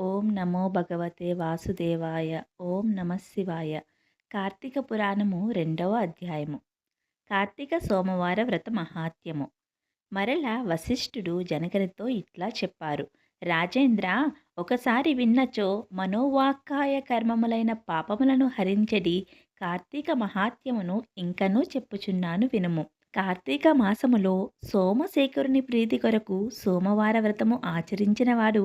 ఓం నమో భగవతే వాసుదేవాయ ఓం నమశివాయ కార్తీక పురాణము రెండవ అధ్యాయము. కార్తీక సోమవార వ్రత మహాత్యము మరల వశిష్ఠుడు జనకనితో ఇట్లా చెప్పారు. రాజేంద్ర ఒకసారి విన్నచో మనోవాక్కాయ కర్మములైన పాపములను హరించడి కార్తీక మహాత్యమును ఇంకనూ చెప్పుచున్నాను వినుము. కార్తీక మాసములో సోమశేఖరుని ప్రీతి కొరకు సోమవార వ్రతము ఆచరించినవాడు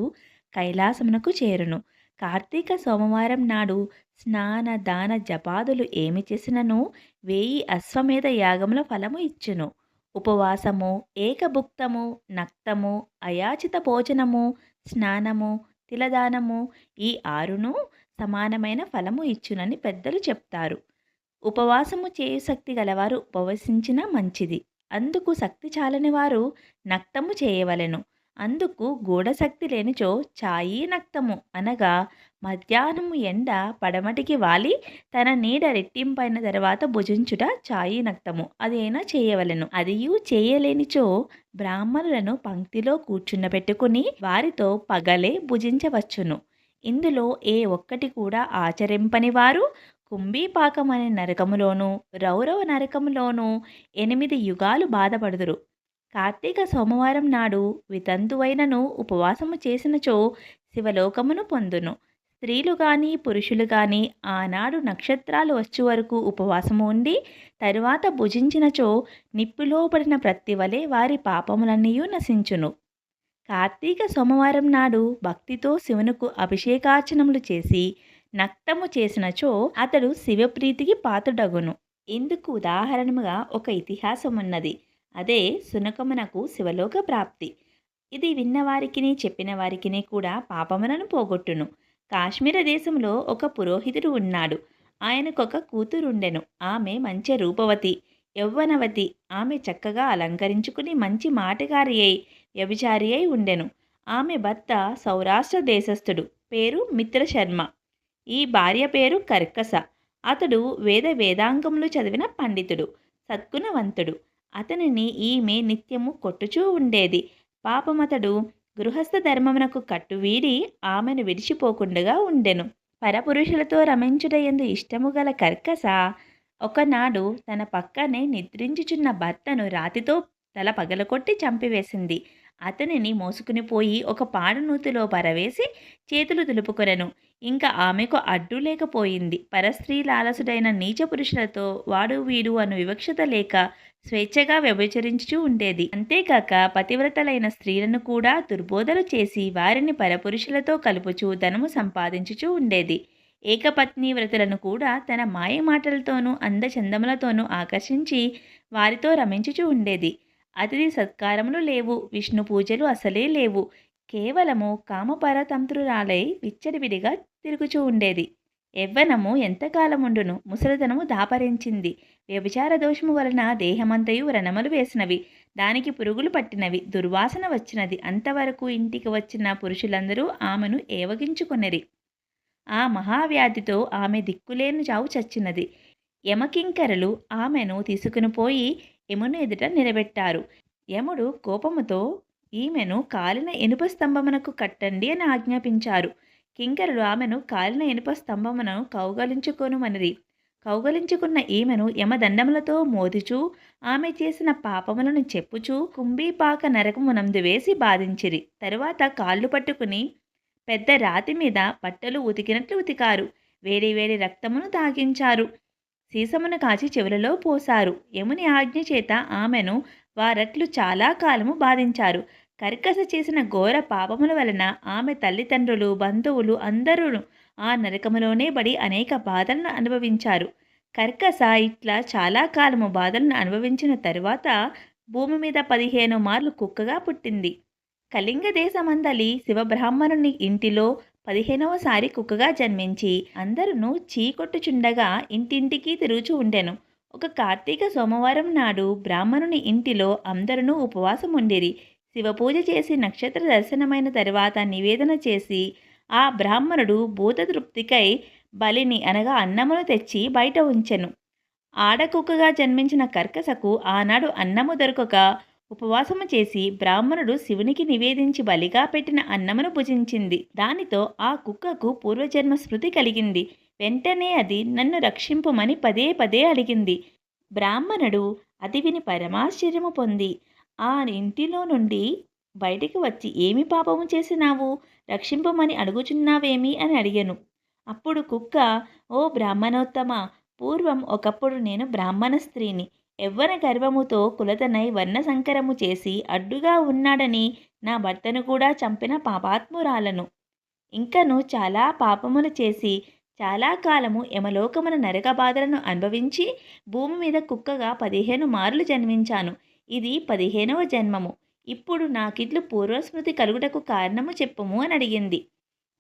కైలాసమునకు చేరును. కార్తీక సోమవారం నాడు స్నాన దాన జపాదులు ఏమి చేసినను వేయి అశ్వమేధ యాగముల ఫలము ఇచ్చును. ఉపవాసము ఏకభుక్తము నక్తము అయాచిత భోజనము స్నానము తిలదానము ఈ ఆరును సమానమైన ఫలము ఇచ్చునని పెద్దలు చెప్తారు. ఉపవాసము చేయు శక్తి గలవారు ఉపవసించిన మంచిది. అందుకు శక్తి చాలని వారు నక్తము చేయవలెను. అందుకు గూఢశక్తి లేనిచో ఛాయీ నక్తము అనగా మధ్యాహ్నము ఎండ పడమటికి వాలి తన నీడ రెట్టింపైన తర్వాత భుజించుట ఛాయీ నక్తము. అదైనా చేయవలెను. అదియు చేయలేనిచో బ్రాహ్మణులను పంక్తిలో కూర్చున్నబెట్టుకుని వారితో పగలే భుజించవచ్చును. ఇందులో ఏ ఒక్కటి కూడా ఆచరింపని వారు కుంభీపాకం అనే నరకములోను రౌరవ నరకములోను ఎనిమిది యుగాలు బాధపడుదురు. కార్తీక సోమవారం నాడు వితంతువైనను ఉపవాసము చేసినచో శివలోకమును పొందును. స్త్రీలు కానీ పురుషులు కానీ ఆనాడు నక్షత్రాలు వచ్చే వరకు ఉపవాసము ఉండి తరువాత భుజించినచో నిప్పులోపడిన ప్రతివలే ప్రతి వలె వారి పాపములన్నీ నశించును. కార్తీక సోమవారం నాడు భక్తితో శివునకు అభిషేకార్చనములు చేసి నక్తము చేసినచో అతడు శివప్రీతికి పాతుడగును. ఇందుకు ఉదాహరణముగా ఒక ఇతిహాసం ఉన్నది అదే సునకమునకు శివలోక ప్రాప్తి. ఇది విన్నవారికిని చెప్పిన వారికిని కూడా పాపములను పోగొట్టును. కాశ్మీర దేశంలో ఒక పురోహితుడు ఉన్నాడు. ఆయనకొక కూతురుండెను. ఆమె మంచి రూపవతి యౌవనవతి. ఆమె చక్కగా అలంకరించుకుని మంచి మాటగారి అయి వ్యభిచారి అయి ఉండెను. ఆమె భర్త సౌరాష్ట్ర దేశస్థుడు. పేరు మిత్రశర్మ. ఈ భార్య పేరు కర్కస అతడు వేద వేదాంగములు చదివిన పండితుడు. సత్గుణవంతుడు అతనిని ఈమె నిత్యము కొట్టుచూ ఉండేది. పాపమతడు గృహస్థ ధర్మమునకు కట్టువీడి ఆమెను విడిచిపోకుండగా ఉండెను. పరపురుషులతో రమించుటయందు ఇష్టము గల కర్కస ఒకనాడు తన పక్కనే నిద్రించుచున్న భర్తను రాతితో తల పగలకొట్టి చంపివేసింది. అతనిని మోసుకుని పోయి ఒక పాడనూతిలో పరవేసి చేతులు దులుపుకొనెను. ఇంకా ఆమెకు అడ్డు లేకపోయింది. పరస్త్రీ లాలసుడైన నీచ పురుషులతో వాడు వీడు అను వివక్షత లేక స్వేచ్ఛగా వ్యభిచరించుచూ ఉండేది. అంతేకాక పతివ్రతలైన స్త్రీలను కూడా దుర్బోధలు చేసి వారిని పరపురుషులతో కలుపుచూ ధనము సంపాదించుచూ ఉండేది. ఏకపత్ని వ్రతులను కూడా తన మాయ మాటలతోనూ అందచందములతోనూ ఆకర్షించి వారితో రమించుచూ ఉండేది. అతిథి సత్కారములు లేవు. విష్ణు పూజలు అసలే లేవు. కేవలము కామపరతంత్రురాలై విచ్చడివిడిగా తిరుగుచూ ఉండేది. యవ్వనము ఎంతకాలముండును ముసలితనము దాపరించింది. వ్యభిచార దోషము వలన దేహమంతయు వ్రణములు వేసినవి. దానికి పురుగులు పట్టినవి. దుర్వాసన వచ్చినది. అంతవరకు ఇంటికి వచ్చిన పురుషులందరూ ఆమెను ఏవగించుకొనిరి. ఆ మహావ్యాధితో ఆమె దిక్కులేని చావు చచ్చినది. యమకింకరలు ఆమెను తీసుకుని పోయి యమును ఎదుట నిలబెట్టారు. యముడు కోపముతో ఈమెను కాలిన ఇనుప స్తంభమునకు కట్టండి అని ఆజ్ఞాపించారు. కింకరులు ఆమెను కాలిన ఇనుప స్తంభమును కౌగలించుకొనుమనిరి. కౌగలించుకున్న ఈమెను యమదండములతో మోదిచూ ఆమె చేసిన పాపములను చెప్పుచూ కుంభీపాక నరకమునందు వేసి బాధించిరి. తరువాత కాళ్ళు పట్టుకుని పెద్ద రాతి మీద బట్టలు ఉతికినట్లు ఉతికారు. వేడి వేడి రక్తమును తాగించారు. సీసమును కాచి చెవులలో పోశారు. యముని ఆజ్ఞ చేత ఆమెను వారట్లు చాలా కాలము బాధించారు. కర్కస చేసిన ఘోర పాపముల వలన ఆమె తల్లిదండ్రులు బంధువులు అందరూ ఆ నరకములోనే పడి అనేక బాధలను అనుభవించారు. కర్కస ఇట్లా చాలా కాలము బాధలను అనుభవించిన తరువాత భూమి మీద పదిహేను మార్లు కుక్కగా పుట్టింది. కళింగ దేశమందలి శివబ్రాహ్మణుని ఇంటిలో పదిహేనవసారి కుక్కగా జన్మించి అందరూ చీకొట్టుచుండగా ఇంటింటికి తిరుగుచూ ఉండెను. ఒక కార్తీక సోమవారం నాడు బ్రాహ్మణుని ఇంటిలో అందరూ ఉపవాసం ఉండిరి శివపూజ చేసి నక్షత్ర దర్శనమైన తరువాత నివేదన చేసి ఆ బ్రాహ్మణుడు భూతతృప్తికై బలిని అనగా అన్నమును తెచ్చి బయట ఉంచెను. ఆడకుక్కగా జన్మించిన కర్కసకు ఆనాడు అన్నము దొరకక ఉపవాసము చేసి బ్రాహ్మణుడు శివునికి నివేదించి బలిగా పెట్టిన అన్నమును భుజించింది. దానితో ఆ కుక్కకు పూర్వజన్మ స్మృతి కలిగింది. వెంటనే అది నన్ను రక్షింపుమని పదే పదే అడిగింది. బ్రాహ్మణుడు అది విని పరమాశ్చర్యము పొంది. ఆ ఇంటిలో నుండి బయటికి వచ్చి ఏమి పాపము చేసినావు? రక్షింపమని అడుగుచున్నావేమి? అని అడిగాను. అప్పుడు కుక్క ఓ బ్రాహ్మణోత్తమ పూర్వం ఒకప్పుడు నేను బ్రాహ్మణ స్త్రీని. ఎవ్వర గర్వముతో కులతనై వర్ణ సంకరము చేసి అడ్డుగా ఉన్నాడని నా భర్తను కూడా చంపిన పాపాత్మురాలను. ఇంకను చాలా పాపములు చేసి చాలా కాలము యమలోకమున నరక బాధలను అనుభవించి భూమి మీద కుక్కగా పదిహేను మార్లు జన్మించాను. ఇది పదిహేనవ జన్మము. ఇప్పుడు నాకిట్లు పూర్వస్మృతి కలుగుటకు కారణము చెప్పుము అని అడిగింది.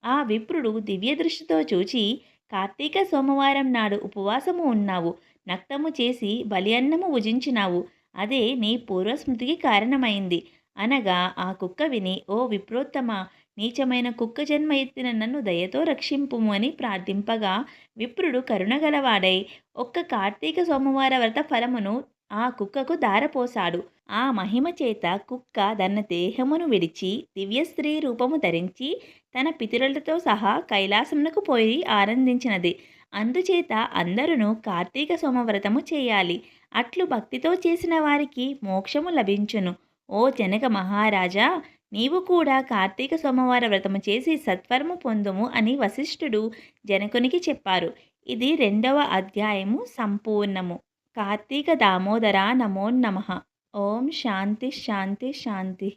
ఆ విప్రుడు దివ్య దృష్టితో చూచి కార్తీక సోమవారం నాడు ఉపవాసము ఉన్నావు. నక్తము చేసి బలి అన్నము భుజించినావు. అదే నీ పూర్వస్మృతికి కారణమైంది. అనగా ఆ కుక్క విని ఓ విప్రోత్తమ నీచమైన కుక్క జన్మ ఎత్తిన నన్ను దయతో రక్షింపుము అని ప్రార్థింపగా విప్రుడు కరుణగలవాడై ఒక్క కార్తీక సోమవార వ్రత ఫలమును ఆ కుక్కకు దారపోశాడు ఆ మహిమ చేత కుక్క తన దేహమును విడిచి దివ్య స్త్రీ రూపము ధరించి తన పితరులతో సహా కైలాసమునకు పోయి ఆనందించినది. అందుచేత అందరూ కార్తీక సోమవ్రతము చేయాలి. అట్లు భక్తితో చేసిన వారికి మోక్షము లభించును. ఓ జనక మహారాజా నీవు కూడా కార్తీక సోమవార వ్రతము చేసి సత్వరము పొందుము అని వశిష్ఠుడు జనకునికి చెప్పారు. ఇది రెండవ అధ్యాయము సంపూర్ణము. కార్తీక దామోదర నమో నమ. ఓం శాంతి శాంతి శాంతి.